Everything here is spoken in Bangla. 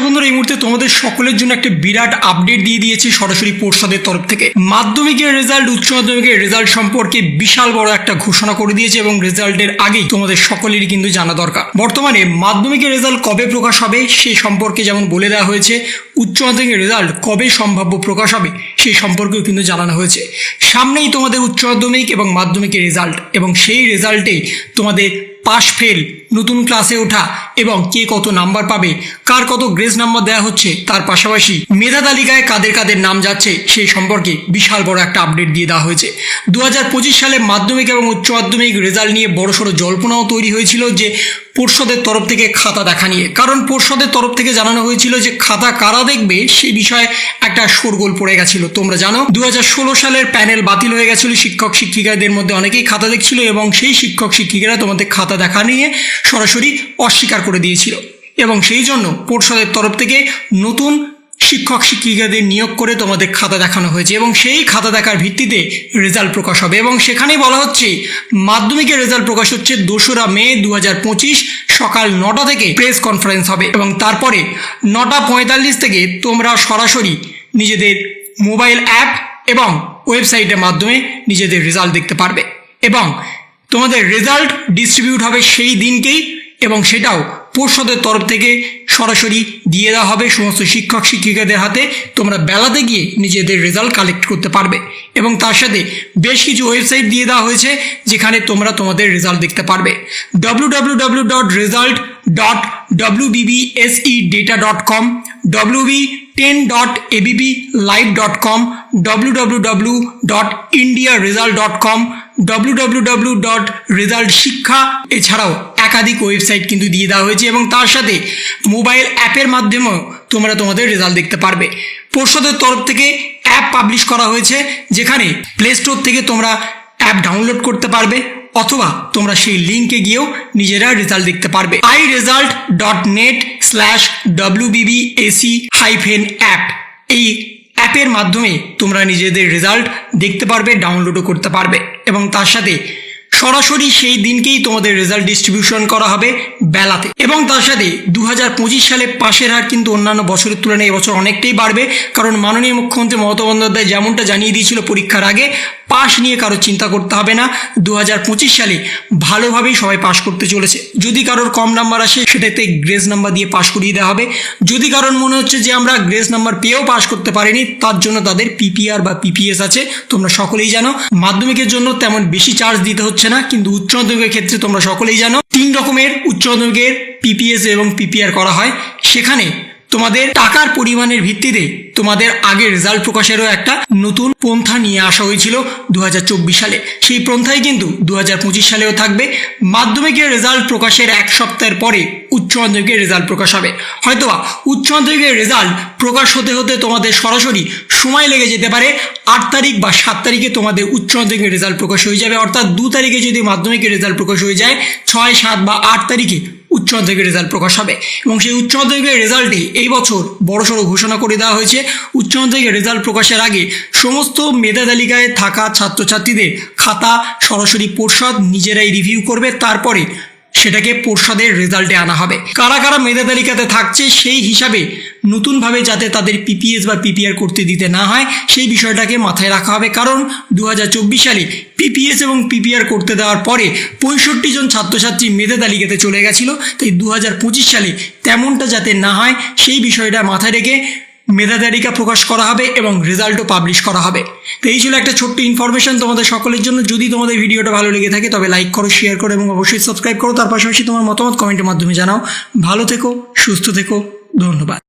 নমস্কার বন্ধুরা, এই মুহূর্তে তোমাদের সকলের জন্য একটা বিরাট আপডেট দিয়ে দিয়েছি সরাসরি পর্ষদের তরফ থেকে। মাধ্যমিকের রেজাল্ট উচ্চ মাধ্যমিকের রেজাল্ট সম্পর্কে বিশাল বড় একটা ঘোষণা করে দিয়েছে এবং রেজাল্টের আগেই তোমাদের সকলেরই কিন্তু জানা দরকার। বর্তমানে মাধ্যমিকের রেজাল্ট কবে প্রকাশ হবে সেই সম্পর্কে যেমন বলে দেওয়া হয়েছে, উচ্চ মাধ্যমিকের রেজাল্ট কবে সম্ভাব্য প্রকাশ হবে সেই সম্পর্কেও কিন্তু জানানো হয়েছে। সামনেই তোমাদের উচ্চ মাধ্যমিক এবং মাধ্যমিকের রেজাল্ট এবং সেই রেজাল্টেই তোমাদের পাস ফেল, নতুন ক্লাসে ওঠা এবং কে কত নাম্বার পাবে, কার কত গ্রেস নাম্বার দেওয়া হচ্ছে তার পাশাপাশি মেধা তালিকায় কাদের কাদের নাম যাচ্ছে সেই সম্পর্কে বিশাল বড় একটা আপডেট দিয়ে দেওয়া হয়েছে। দু হাজার পঁচিশ সালে মাধ্যমিক এবং উচ্চ মাধ্যমিক রেজাল্ট নিয়ে বড়সড় জল্পনাও তৈরি হয়েছিল যে পর্ষদের তরফ থেকে খাতা দেখা নিয়ে। কারণ পর্ষদের তরফ থেকে জানানো হয়েছিল যে খাতা কারা দেখবে সেই বিষয়ে একটা শোরগোল পড়ে গেছিল। তোমরা জানো দু হাজার ষোলো সালের প্যানেল বাতিল হয়ে গেছিল শিক্ষক শিক্ষিকাদের মধ্যে অনেকেই খাতা দেখছিল এবং সেই শিক্ষক শিক্ষিকারা তোমাদের খাতা দেখা নিয়ে সরাসরি অস্বীকার করে দিয়েছিল। এবং সেই জন্য পর্ষদের তরফ থেকে নতুন শিক্ষক শিক্ষিকাদের নিয়োগ করে তোমাদের খাতা দেখানো হয়েছে এবং সেই খাতা দেখার ভিত্তিতে রেজাল্ট প্রকাশ হবে। এবং সেখানেই বলা হচ্ছে, মাধ্যমিকের রেজাল্ট প্রকাশ হচ্ছে দোসরা মে দু হাজার পঁচিশ সকাল নটা থেকে প্রেস কনফারেন্স হবে এবং তারপরে নটা পঁয়তাল্লিশ থেকে তোমরা সরাসরি নিজেদের মোবাইল অ্যাপ এবং ওয়েবসাইটের মাধ্যমে নিজেদের রেজাল্ট দেখতে পারবে। এবং তোমাদের রেজাল্ট ডিস্ট্রিবিউট হবে সেই দিনকেই এবং সেটাও পর্ষদের তরফ থেকে সরাসরি দিয়ে দেওয়া হবে। সমস্ত শিক্ষক শিক্ষিকাদের হাতে তোমরা বেলাতে গিয়ে নিজেদের রেজাল্ট কালেক্ট করতে পারবে এবং তার সাথে বেশ কিছু ওয়েবসাইট দিয়ে দেওয়া হয়েছে যেখানে তোমরা তোমাদের রেজাল্ট দেখতে পারবে। W W dot result dot W BBSE data dot com W B ten dot ABP live dot com W W W dot India result dot com W W W dot result Shiksha এছাড়াও একাধিক ওয়েবসাইট কিন্তু দিয়ে দেওয়া হয়েছে এবং তার সাথে মোবাইল অ্যাপের মাধ্যমেও তোমরা তোমাদের রেজাল্ট দেখতে পারবে। পর্ষদের তরফ থেকে অ্যাপ পাবলিশ করা হয়েছে, যেখানে প্লে স্টোর থেকে তোমরা অ্যাপ ডাউনলোড করতে পারবে, অথবা তোমরা সেই লিঙ্কে গিয়েও নিজেরা রেজাল্ট দেখতে পারবে। I result dot net slash W BB SE hyphen app এই অ্যাপের মাধ্যমে তোমরা নিজেদের রেজাল্ট দেখতে পারবে ডাউনলোডও করতে পারবে। এবং তার সাথে সরাসরি সেই দিনকেই তোমাদের রেজাল্ট ডিস্ট্রিবিউশন করা হবে বেলাতে। এবং তার সাথে দু হাজার পঁচিশ সালে পাশের হার কিন্তু অন্যান্য বছরের তুলনায় এবছর অনেকটাই বাড়বে। কারণ মাননীয় মুখ্যমন্ত্রী মমতা বন্দ্যোপাধ্যায় যেমনটা জানিয়ে দিয়েছিল পরীক্ষার আগে পাশ নিয়ে কারও চিন্তা করতে হবে না। দু হাজার পঁচিশ সালে ভালোভাবেই সবাই পাশ করতে চলেছে। যদি কারোর কম নাম্বার আসে, সেটাতে গ্রেস নাম্বার দিয়ে পাশ করিয়ে দেওয়া হবে। যদি কারণ মনে হচ্ছে যে আমরা গ্রেস নাম্বার পেয়েও পাশ করতে পারিনি, তার জন্য তাদের পিপিআর বা পিপিএস আছে। তোমরা সকলেই জানো। মাধ্যমিকের জন্য তেমন বেশি চার্জ দিতে হচ্ছে না, কিন্তু উচ্চ মাধ্যমিকের ক্ষেত্রে তোমরা সকলেই জানো। তিন রকমের উচ্চ মাধ্যমিকের পিপিএস এবং পিপিআর করা হয়। সেখানে তোমাদের টাকার পরিমাণের ভিত্তিতে তোমাদের আগের রেজাল্ট প্রকাশেরও একটা নতুন পন্থা নিয়ে আসা হয়েছিল দু হাজার চব্বিশ সালে। সেই পন্থাই কিন্তু দু হাজার পঁচিশ সালেও থাকবে। মাধ্যমিকের রেজাল্ট প্রকাশের এক সপ্তাহের পরে উচ্চ মাধ্যমিকের রেজাল্ট প্রকাশ হবে। হয়তোবা উচ্চ মাধ্যমিকের রেজাল্ট প্রকাশ হতে হতে তোমাদের সরাসরি সময় লেগে যেতে পারে। আট তারিখ বা সাত তারিখে তোমাদের উচ্চ মাধ্যমিকের রেজাল্ট প্রকাশ হয়ে যাবে। অর্থাৎ দু তারিখে যদি মাধ্যমিকের রেজাল্ট প্রকাশ হয়ে যায়, ছয়, সাত বা আট তারিখে উচ্চ মাধ্যমিকের রেজাল্ট প্রকাশ হবে। এবং সেই উচ্চ মাধ্যমিকের রেজাল্টই এই বছর বড়সড় ঘোষণা করে দেওয়া হয়েছে। উচ্চ মাধ্যমিকের রেজাল্ট প্রকাশের আগে সমস্ত মেধা তালিকায় থাকা ছাত্রছাত্রীদের খাতা সরাসরি পর্ষদ নিজেরাই রিভিউ করবে। তারপরে সেটাকে পর্ষদের রেজাল্টে আনা হবে। কারা কারা মেধা তালিকাতে থাকছে সেই হিসাবে নতুনভাবে যাতে তাদের পিপিএস বা পিপিআর করতে দিতে না হয়, সেই বিষয়টাকে মাথায় রাখা হবে। কারণ দু হাজার চব্বিশ সালে পিপিএস এবং পিপিআর করতে দেওয়ার পরে পঁয়ষট্টি জন ছাত্রছাত্রী মেধা তালিকাতে চলে গেছিল। তাই দু হাজার পঁচিশ সালে তেমনটা যাতে না হয়, সেই বিষয়টা মাথায় রেখে মেধা তালিকা প্রকাশ করা হবে এবং রেজাল্টও পাবলিশ করা হবে। তো এই ছিল একটা ছোট্ট ইনফরমেশন তোমাদের সকলের জন্য। যদি তোমাদের ভিডিওটা ভালো লেগে থাকে, তবে লাইক করো শেয়ার করো এবং অবশ্যই সাবস্ক্রাইব করো। তার পাশাপাশি তোমার মতামত কমেন্টের মাধ্যমে জানাও। ভালো থেকো, সুস্থ থেকো। ধন্যবাদ।